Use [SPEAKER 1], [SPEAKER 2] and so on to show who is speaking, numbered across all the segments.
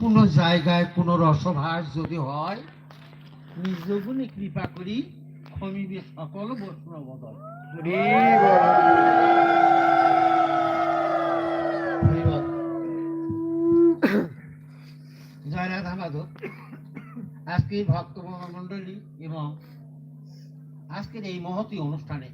[SPEAKER 1] কোনো জায়গায় কোনো রসভাস যদি হয় নিজ গুণে কৃপা করি, ক্ষমিবে সকল বস্ত্র বদল। ধন্যবাদ। জয় রাধা মাধব আজকে ভক্ত মন্ডলী এবং আজকের এই মহতী অনুষ্ঠানে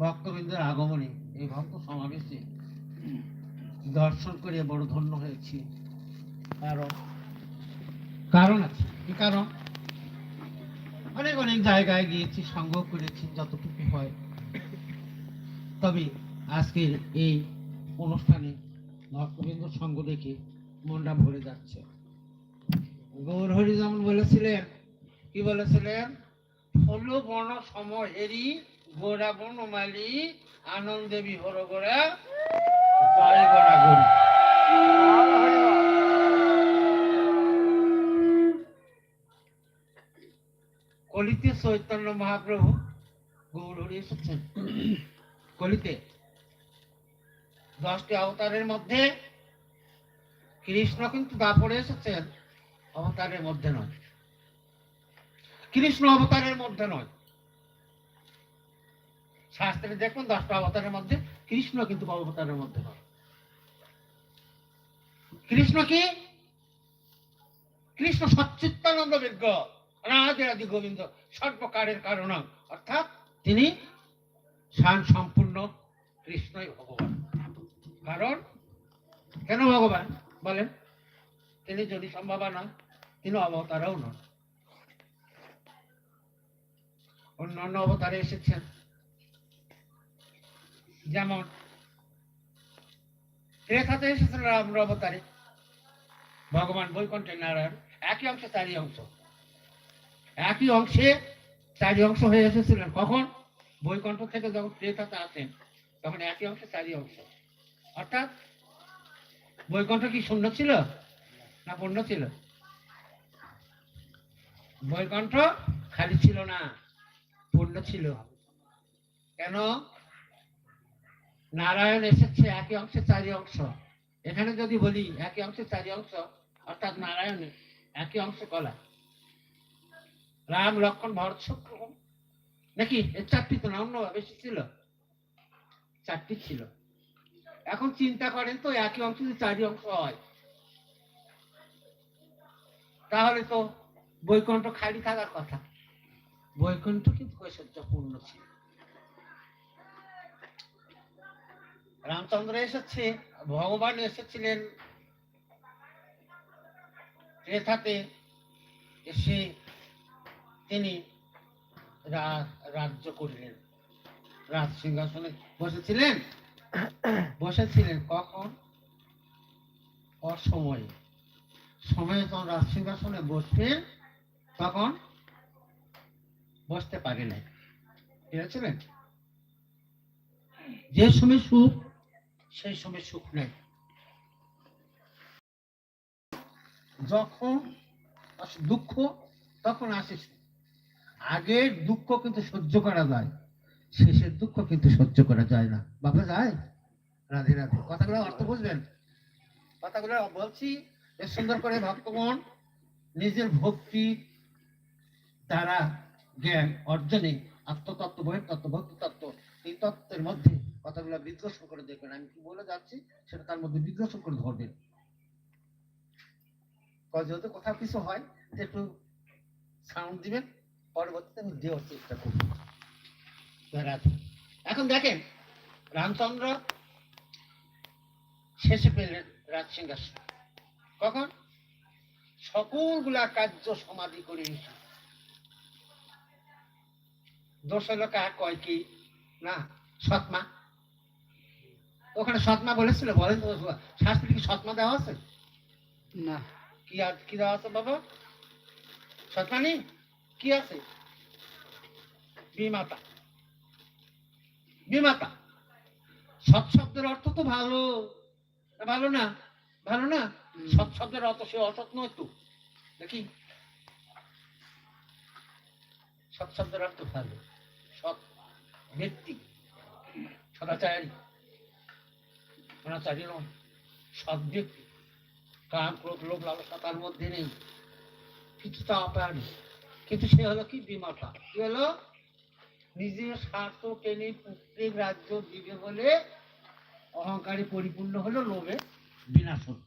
[SPEAKER 1] ভক্তবৃন্দের আগমনে এই ভক্ত সমাবেশে দর্শন করে বড় ধন্য হয়েছি। কারণ। কারণ আছে। কি কারণ? অনেক অনেক জায়গায় গিয়েছি সংগ্রহ করেছি, যতটুকু হয়। তবে আজকের এই অনুষ্ঠানে ভক্তবৃন্দ সঙ্গ দেখে মনটা ভরে যাচ্ছে। গৌর হরি যেমন বলেছিলেন, কি বলেছিলেন? হলো বর্ণ সমহেরি গোড়া বনমালী আনন্দে বিহর গোড়া জয় গোড়া গরি কলিতে চৈতন্য মহাপ্রভু হরি এসেছেন। কলিতে দশটি অবতারের মধ্যে কৃষ্ণ কিন্তু দাপড়ে এসেছেন, অবতারের মধ্যে নয়। কৃষ্ণ অবতারের মধ্যে নয়। শাস্ত্রে দেখুন, দশটা অবতারের মধ্যে কৃষ্ণ কিন্তু অবতারের মধ্যে নয়। কৃষ্ণ কি? কৃষ্ণ সচ্চিত্তানন্দ বিজ্ঞ রাধে রাধি গোবিন্দ সর্বকারের কারণ, অর্থাৎ তিনি স্বয়ং সম্পূর্ণ কৃষ্ণই ভগবান। কারণ, কেন ভগবান? বলেন, তিনি যদি সম্ভাবা নন, তিনি অবতারও নন। অন্যান্য অবতারে এসেছেন। যেমন রেখাতে এসেছেন রাম অবতারে। ভগবান বৈকুণ্ঠের নারায়ণ, একই অংশ তারই অংশ। একই অংশে চারি অংশ হয়ে এসেছিলেন। কখন? বৈকুণ্ঠ থেকে যখন ত্রেতাতে আসেন, তখন একই অংশে চারি অংশ। অর্থাৎ বৈকুণ্ঠ কি শূন্য ছিল না পূর্ণ ছিল? বৈকুণ্ঠ খালি ছিল না, পূর্ণ ছিল। কেন? নারায়ণ এসেছে একই অংশে চারি অংশ। এখানে যদি বলি একই অংশে চারি অংশ, অর্থাৎ নারায়ণ একই অংশ কলা রাম লক্ষণ ভরত শত্রুঘ্ন নাকি? চারটি তো না অন্য বেশি ছিল। চারটি ছিল। এখন চিন্তা করেন তো, একই অংশ যদি চারি অংশ হয়। তাহলে তো বৈকুণ্ঠ খালি থাকার কথা। বৈকুণ্ঠ কিন্তু কৈশোর্যপূর্ণ ছিল। রামচন্দ্র এসেছে, ভগবান এসেছিলেন। রেথাতে এসে তিনি রাজ্য করলেন। রাজ সিংহাসনে বসেছিলেন? বসেছিলেন কখন? অসময়ে। সময়ে যখন রাজ সিংহাসনে বসবেন তখন বসতে পারে নাই। পেরেছিলেন? যে সময় সুখ, সেই সময় সুখ নেই। যখন দুঃখ, তখন আসে সুখ। আগের দুঃখ কিন্তু সহ্য করা যায়, শেষের দুঃখ কিন্তু সহ্য করা যায় না। বাবা যায় রাধে রাধে। কথাগুলো অর্থ বুঝবেন? কথাগুলো বলছি সুন্দর করে ভক্তগণ, নিজের ভক্তি দ্বারা জ্ঞান অর্জনে আত্মতত্ত্ব বহির তত্ত্ব ভক্তি তত্ত্ব এই তত্ত্বের মধ্যে কথাগুলো বিশ্লেষণ করে দেখবেন। আমি কি বলে যাচ্ছি? সেটা তার মধ্যে বিশ্লেষণ করে ধরবেন। যদি কোথাও কিছু হয়, একটু সাউন্ড দিবেন। পরবর্তীতে আমি দেওয়ার চেষ্টা করব। এখন দেখেন রামচন্দ্র শেষে পেলেন রাজ সিংহাসন। কখন? সকলগুলা কার্য সমাধি করে এসে দোষ কার কয় কি? না সৎমা। ওখানে সৎমা বলেছিল বলেন তো শাস্ত্রে কি সৎমা দেওয়া আছে?
[SPEAKER 2] না।
[SPEAKER 1] কি আর কি দেওয়া আছে বাবা? সৎমা নেই? কি আছে? বিমাতা। বিমাতা। সৎ শব্দের অর্থ তো ভালো। ভালো না? ভালো না? সৎ শব্দের অর্থ সে অসৎ নয় তো। নাকি? সৎ শব্দের অর্থ ভালো। সৎ ব্যক্তি। সদাচারী। অনাচারী নয় সৎ ব্যক্তি। কাম ক্রোধ লোভ লালসা তার মধ্যে নেই। কিছুটা অপায়নি কিন্তু সে হলো কি বিমাতা কি হলো? নিজের স্বার্থ টেনে পুত্রের রাজ্য দিবে বলে অহংকারে পরিপূর্ণ হলো লোভে বিনাশ হলো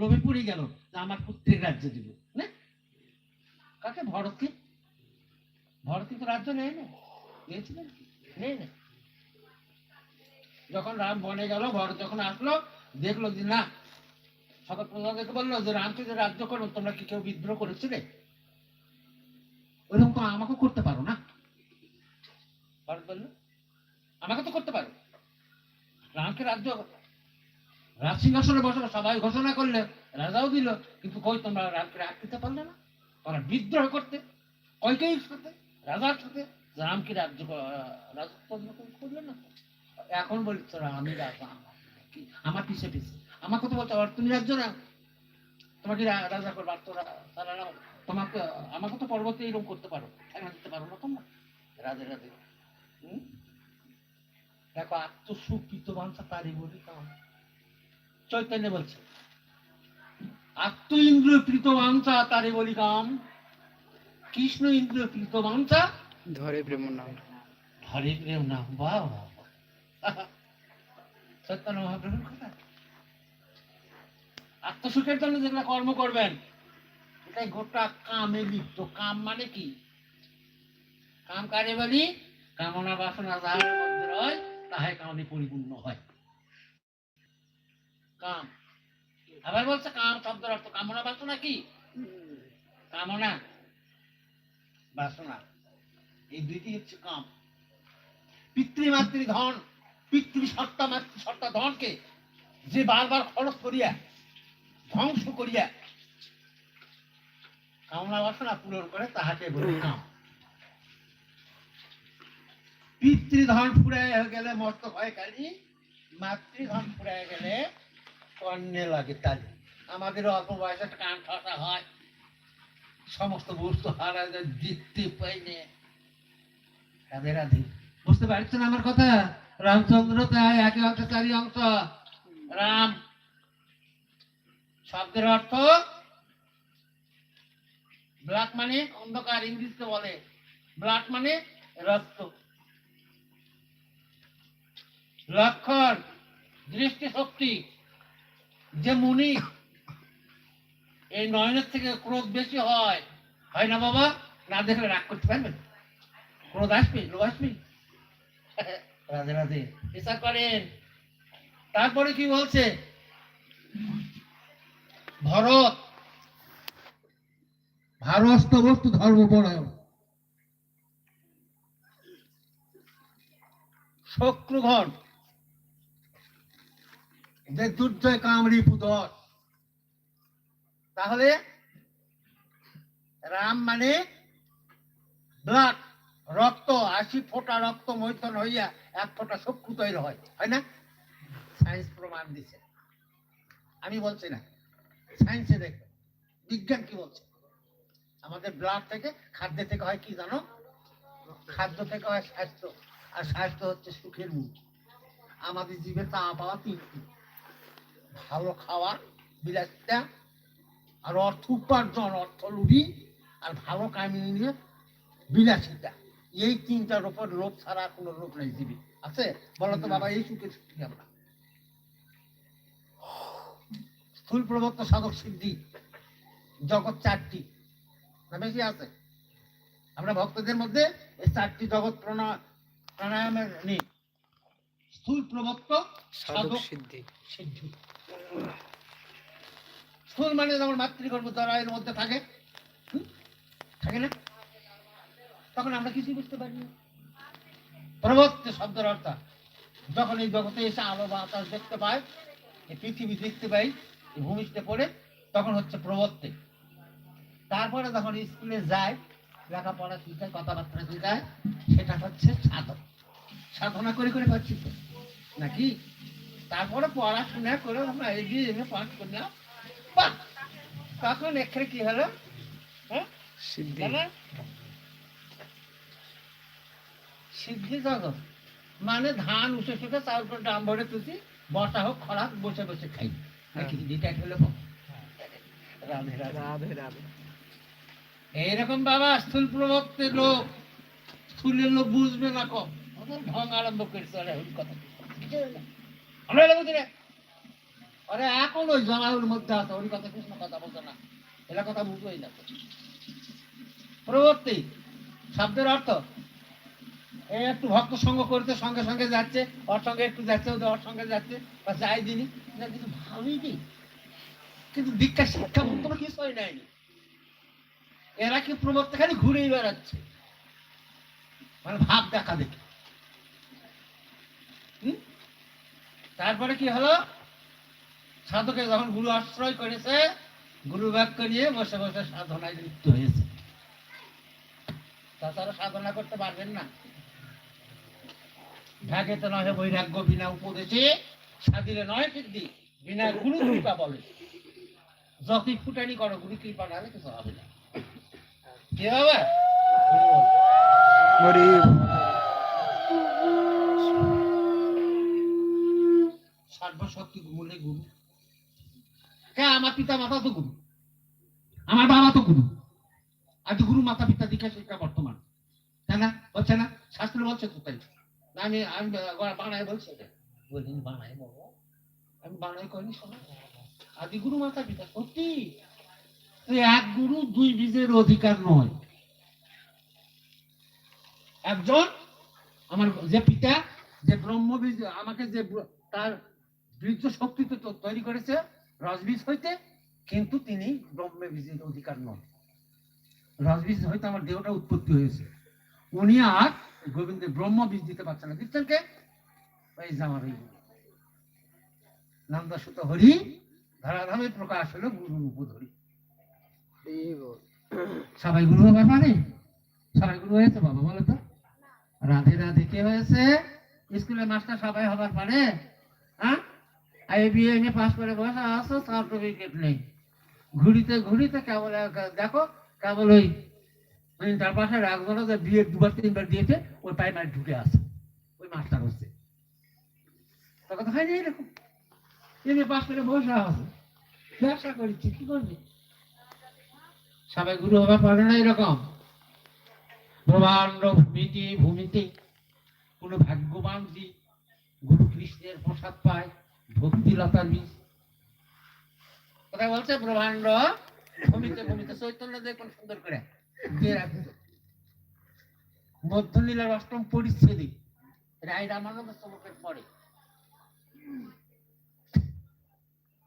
[SPEAKER 1] লোভে পড়ে গেল আমার পুত্রের রাজ্য দিবে। না? কাকে? ভরতকে? ভরতকে তো রাজ্য নেয় না নিয়েছিলেন নেই না। যখন রাম বনে গেল, ভরত যখন আসলো, দেখল যে না সকল প্রজাদেরকে বলল যে, রামকে যে রাজ্য করো, তোমরা কি কেউ বিদ্রোহ করেছিলে? ওরকম তো আমাকে করতে পারো না। ভরত বলল আমাকে তো করতে পারো। রামকে রাজ্য রাজ সিংহাসনে বসানো সবাই ঘোষণা করলে রাজাও দিল কিন্তু কই তোমরা রামকে রাগ দিতে পারলে না? তোমরা বিদ্রোহ করতে কয়কেই সাথে রাজার সাথে রামকে রাজ্য রাজত্ব করলে না এখন বলছ আমি রাজা আমার পিছে পিছে। আমাকে তো পারো, তুমি রাজ্য না তোমাকে রাজা করবার তোরা তারা তোমাকে আমাকে তো পর্বতে এরকম করতে পারো। ঠেঙা দিতে পারো না তোমরা? রাজে রাজে হুম? দেখো আত্মসুকৃত তারই বলি চৈতন্য বলছে আত্ম ইন্দ্রিয় প্রীত তারে বলি কাম। কৃষ্ণ ইন্দ্রিয় প্রীত বাঞ্ছা
[SPEAKER 2] ধরে প্রেম নাম।
[SPEAKER 1] হরে প্রেম নাম বাহ বাহ মহাপ্রভুর কথা। আত্মসুখের জন্য যেগুলো কর্ম করবেন এটাই গোটা কামে লিপ্ত। কাম মানে কি? কাম কারে বলি? কামনা বাসনা যাহার মধ্যে রয় তাহাই কামে পরিপূর্ণ হয়। কাম। আবার বলছে কাম শব্দের অর্থ কামনা বাসনা কি? কামনা বাসনা। এই দুইটি হচ্ছে কাম। পিতৃমাতৃ ধন পিতৃ সত্তা মাতৃ সত্তা ধনকে যে বারবার খরচ করিয়া, ধ্বংস করিয়া বাসনা পূরণ করে তাহাকে কাম পিতৃধন ফুরাইয়া গেলে হয় কালি, মাতৃধন ফুরাইয়া গেলে কন্যে লাগে তালি। আমাদের অল্প বয়সে কান ঠসা হয়। সমস্ত বস্তু হারা যায় দেখতে পাই না। রাধে বুঝতে পারছেন আমার কথা? রামচন্দ্র তাই একই অংশ চারি অংশ। রাম। শব্দের অর্থ ব্ল্যাক মানে অন্ধকার, ইংলিশে বলে। ব্ল্যাক মানে রক্ত। লক্ষণ দৃষ্টি শক্তি যে মুনি, এই নয়নের থেকে ক্রোধ বেশি হয়। হয় না বাবা? না দেখলে রাগ করতে পারবেন ক্রোধ আসবে, লোভ আসবে। রাধে রাধে। বিচার করেন। তারপরে কি বলছে? ভরত ভারস্ত বস্তু ধর্মপরায়ণ। শত্রুঘন যে দুর্জয় কামড়ি পুদর তাহলে রাম মানে ব্লাড রক্ত আশি ফোঁটা রক্ত মৈথন হইয়া এক ফোঁটা চক্ষু তৈরি হয় হয় না? সায়েন্স প্রমাণ দিছে। আমি বলছি না। সায়েন্সে দেখো। বিজ্ঞান কি বলছে? আমাদের ব্লাড থেকে খাদ্য থেকে হয় কি জানো? খাদ্য থেকে হয় স্বাস্থ্য। আর স্বাস্থ্য হচ্ছে সুখের মুখ আমাদের জীবে তা পাওয়া তিনটি। ভালো খাওয়া বিলাসিতা আর অর্থ উপার্জন, অর্থ লুবি আর ভালো কামিয়ে নিয়ে বিলাসিতা। এই তিনটার উপর লোভ ছাড়া কোনো লোভ নাই জীবী। আছে? বলো তো বাবা, এই সুখে সুখী আমরা। স্থূল প্রবক্ত সাধক সিদ্ধি। জগৎ চারটি। না বেশি আছে। আমরা ভক্তদের মধ্যে এই চারটি জগৎ প্রণা প্রাণায়ামের নেই। স্থূল প্রবক্ত
[SPEAKER 2] সাধক সিদ্ধি।
[SPEAKER 1] সিদ্ধি। স্থূল মানে যেমন মাতৃগর্ভ দ্বারা এর মধ্যে থাকে? থাকে না? তখন আমরা কিছুই বুঝতে পারি না। প্রবক্ত শব্দের অর্থ যখন এই জগতে এসে আলো বাতাস দেখতে পায় এই পৃথিবী দেখতে পাই এই ভূমিষ্ঠে পড়ে তখন হচ্ছে প্রবর্তে তারপরে যখন স্কুলে যায় লেখাপড়া শিখায় কথাবার্তা শিখায় সেটা হচ্ছে সাধক সাধনা করে করে পাচ্ছি তো। নাকি? তারপরে পড়াশোনা করে আমরা এগিয়ে এনে পাস করলাম। বাহ! তখন এখানে কি হলো? হ্যাঁ?
[SPEAKER 2] সিদ্ধি।
[SPEAKER 1] জগৎ। মানে ধান উঠে শুকে চাউল করে ডাম ভরে তুলছি বর্ষা হোক খরা হোক, বসে বসে খাই। নাকি যেটা হলো রাধে রাধে।
[SPEAKER 2] রাধে রাধে।
[SPEAKER 1] এইরকম বাবা, স্থূল প্রবক্তের লোক। স্থূলের লোক বুঝবে না কম। ঢং আরম্ভ করেছে আরে ওই কথা। কিছু আরে এখন ওই জলাউর মধ্যে আছে ওই কথা কৃষ্ণ কথা বলতো না। এরা কথা বুঝবোই না। প্রবর্তী শব্দের অর্থ? এই একটু ভক্ত সঙ্গ করতে সঙ্গে সঙ্গে যাচ্ছে, ওর সঙ্গে একটু যাচ্ছে, ওদের ওর সঙ্গে যাচ্ছে, বা যাই এটা কিন্তু নেই কিন্তু দীক্ষা শিক্ষা কোনো কিছুই নেয়নি। এরা কি প্রবক্তা খালি ঘুরেই বেড়াচ্ছে? মানে ভাব দেখা দেখে। তারপরে কি হলো? সাধকে যখন গুরু আশ্রয় করেছে, গুরু বাক্য নিয়ে বসে বসে সাধনায় লিপ্ত হয়েছে। তাছাড়া সাধনা করতে পারবেন না। ঢাকে তো নয় বৈরাগ্য বিনা উপদেশে সাদিলে নয় সিদ্ধি, বিনা গুরু কৃপা বলে। যতই ফুটানি করো, গুরু কৃপা নাহলে কিছু হবে না। কি হবে
[SPEAKER 2] হরি
[SPEAKER 1] সর্বশক্তি মূলে গুরু। কে আমার পিতা মাতা তো গুরু। আমার বাবা তো গুরু। আজ গুরু মাতা পিতা দীক্ষা শিক্ষা বর্তমান। তাই না? বলছে না? শাস্ত্র বলছে তো তাই আমি আমি বানায় বলছি বলিনি বানায় বলো। আমি বানাই করিনি শোনো। আদি গুরু মাতা পিতা সত্যি? এক গুরু, দুই বীজের অধিকার নয়। একজন আমার যে পিতা, যে ব্রহ্মবীজ, আমাকে যে তার বীর্য শক্তি তো তৈরি করেছে রসবীজ হইতে, কিন্তু তিনি ব্রহ্মবীজের অধিকার নন। রসবীজ হইতে আমার দেহটা উৎপত্তি হয়েছে। উনি আর গোবিন্দের ব্রহ্মবীজ দিতে পারছে না। দিচ্ছেন কে? এই গুরু। নন্দসুত হরি, ধরাধামে প্রকাশ হলো গুরু উপধরি। সবাই গুরু হবার পারে সবাই গুরু হয়েছে বাবা, বলো তো। রাধে রাধে, কে হয়েছে? স্কুলের মাস্টার সবাই হবার পারে? হ্যাঁ? বিএ এম পাস করে বসে আসো সার্টিফিকেট নেই ঘুরিতে ঘুরিতে কেবল দেখো, কেবল ওই ইন্টার পাশে রাখব না যে বিয়ে দুবার, তিনবার দিয়েছে, ওই প্রাইমারি ঢুকে আসে। ওই মাস্টার হচ্ছে। তখন হয় না এরকম? এম এ পাস করে বসে আছে। ব্যবসা করেছি কি করবে? সবাই গুরু হবার পারে না এরকম? ব্রহ্মাণ্ড ভূমিতে ভূমিতে কোন ভাগ্যবান যে গুরু কৃষ্ণের প্রসাদ পায় ভক্তিলতার বীজ কথা বলছে ব্রহ্মাণ্ড? ভূমিতে ভূমিতে, চৈতন্য দেখুন সুন্দর করে। মধ্যলীলার অষ্টম পরিচ্ছেদে। রায় রামানন্দ শ্লোকের পরে।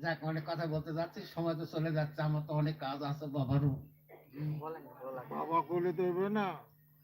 [SPEAKER 1] যাক অনেক কথা বলতে যাচ্ছি সময় তো চলে যাচ্ছে আমার তো অনেক কাজ আছে বাবারও।
[SPEAKER 2] বাবা করলে তো হবে না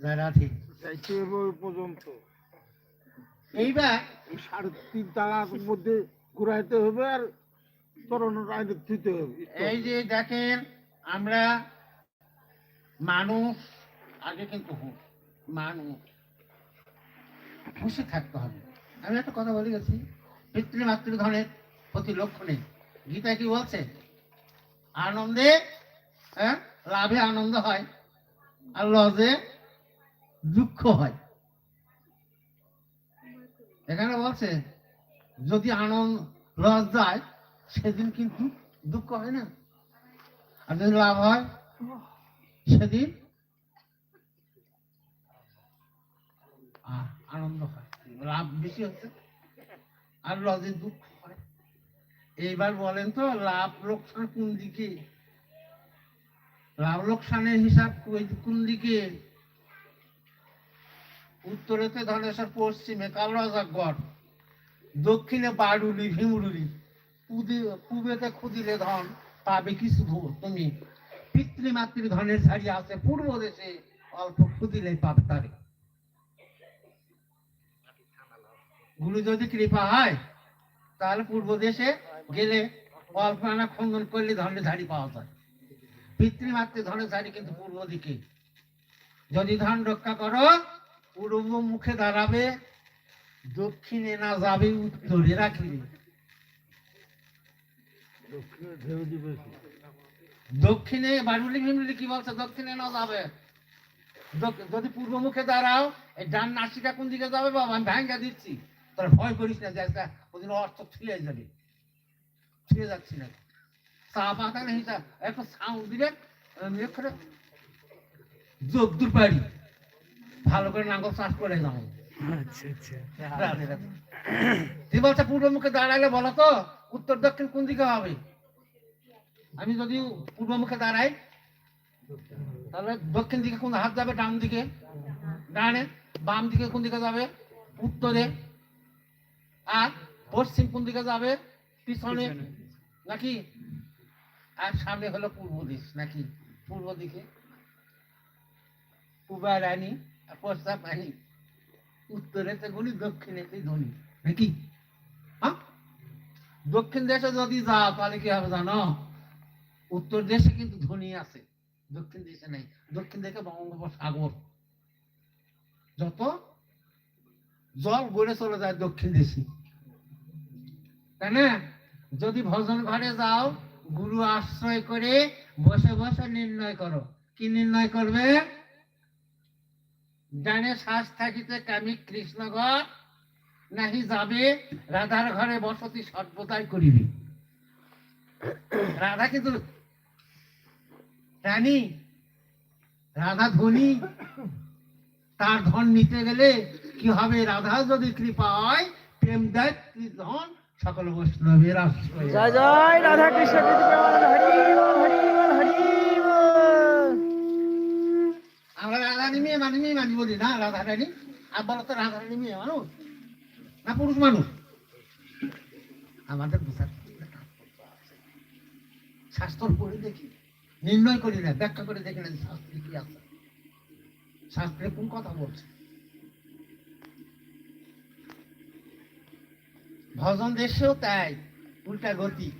[SPEAKER 1] যারা ঠিক
[SPEAKER 2] যাইতে পর্যন্ত।
[SPEAKER 1] এইবার
[SPEAKER 2] এই সাড়ে তিন তালার মধ্যে ঘুরাইতে হবে আর তরণ রাইনে থুইতে হবে
[SPEAKER 1] এই যে দেখেন আমরা মানুষ আগে কিন্তু মানুষ। হুঁশে থাকতে হবে। আমি একটা কথা বলে গেছি পিতৃ মাতৃধনের প্রতি লক্ষ্য নেই। গীতা কি বলছে আনন্দে হ্যাঁ লাভে আনন্দ হয় আর লজে দুঃখ হয় এখানে বলছে যদি আনন্দ লজ যায় সেদিন কিন্তু দুঃখ হয় না আর যদি লাভ হয় সেদিন আনন্দ হয় লাভ বেশি হচ্ছে আর লজে দুঃখ এইবার বলেন তো, লাভ লোকসান কোন দিকে? লাভ লোকসানের হিসাব কোন দিকে? উত্তরেতে ধনেশ্বর, পশ্চিমে কালরাজাগড়, দক্ষিণে বাড়ুলি ভিমরুলি পূবেতে খুদিলে ধন, পাবে কিছু তুমি? পিতৃমাতৃ ধনের ঝাড়ি আছে পূর্ব দেশে, অল্প খুদিলে পাবে তারে। গুরু যদি কৃপা হয় তাহলে পূর্ব দেশে গেলে অল্প আনা খন্দন করলে ধনের ঝাড়ি পাওয়া যায়। পিতৃমাতৃ ধনের ঝাড়ি কিন্তু পূর্ব দিকে। যদি ধান রক্ষা করো পূর্ব মুখে দাঁড়াবে, দক্ষিণে না যাবে, উত্তরে রাখবে
[SPEAKER 2] দক্ষিণে দিবে
[SPEAKER 1] ভিমরুলি কি বলছে? দক্ষিণে না যাবে। যদি পূর্ব মুখে দাঁড়াও, এই ডান নাসিকা কোন দিকে যাবে? বাবা, আমি ভাঙ্গা দিচ্ছি। তোর ভয় করিস না যে ওদিন অর্থ ছুঁয়ে যাবে। ছুঁয়ে যাচ্ছি না। চা পাতা নেই একটা সাউন্ড দিলে পারি ভালো করে নাঙ্গল চাষ করে যাও
[SPEAKER 3] আচ্ছা আচ্ছা।
[SPEAKER 1] তুই বলছে পূর্ব মুখে দাঁড়ালে বলো তো উত্তর দক্ষিণ কোন দিকে হবে? আমি যদি পূর্ব মুখে দাঁড়াই তাহলে দক্ষিণ দিকে কোন হাত যাবে ডান দিকে? ডানে বাম দিকে কোন দিকে যাবে? উত্তরে। আর পশ্চিম কোন দিকে যাবে? পিছনে? নাকি? আর সামনে হলো পূর্ব দিক নাকি? পূর্ব দিকে। পূবা রানী আর পশ্চাৎ রানী। উত্তরেতে গুলি দক্ষিণেতে ধনী। নাকি? হ্যাঁ? দক্ষিণ দেশে যদি যাও তাহলে কি হবে জানো? উত্তর দেশে কিন্তু ধনী আছে। দক্ষিণ দেশে নেই। দক্ষিণ দিকে বঙ্গোপসাগর। যত জল গড়ে চলে যায় দক্ষিণ দেশে। তাই না যদি ভজন ঘরে যাও, গুরু আশ্রয় করে বসে বসে নির্ণয় করো। কি নির্ণয় করবে? ডানে শ্বাস থাকিতে কামি কৃষ্ণগর নাহি যাবে, রাধার ঘরে বসতি সর্বদাই করিবি। রাধা কিন্তু রানী, রাধা ধনী, তার ধন নিতে গেলে কি হবে রাধা যদি কৃপা হয় প্রেম দেয় ধন সকল বৈষ্ণবের আশ্রয়
[SPEAKER 3] জয় জয় রাধা কৃষ্ণ
[SPEAKER 1] আমরা মেয়ে মানি মেয়ে মানি বলি না আর বলো তো মেয়ে মানুষ? না পুরুষ মানুষ? আমাদের বুঝার শাস্ত্র পড়ে দেখি নির্ণয় করি না ব্যাখ্যা করে দেখি না শাস্ত্রে কি আছে। শাস্ত্রে কোন কথা বলছে? ভজন দেশেও তাই উল্টা গতি।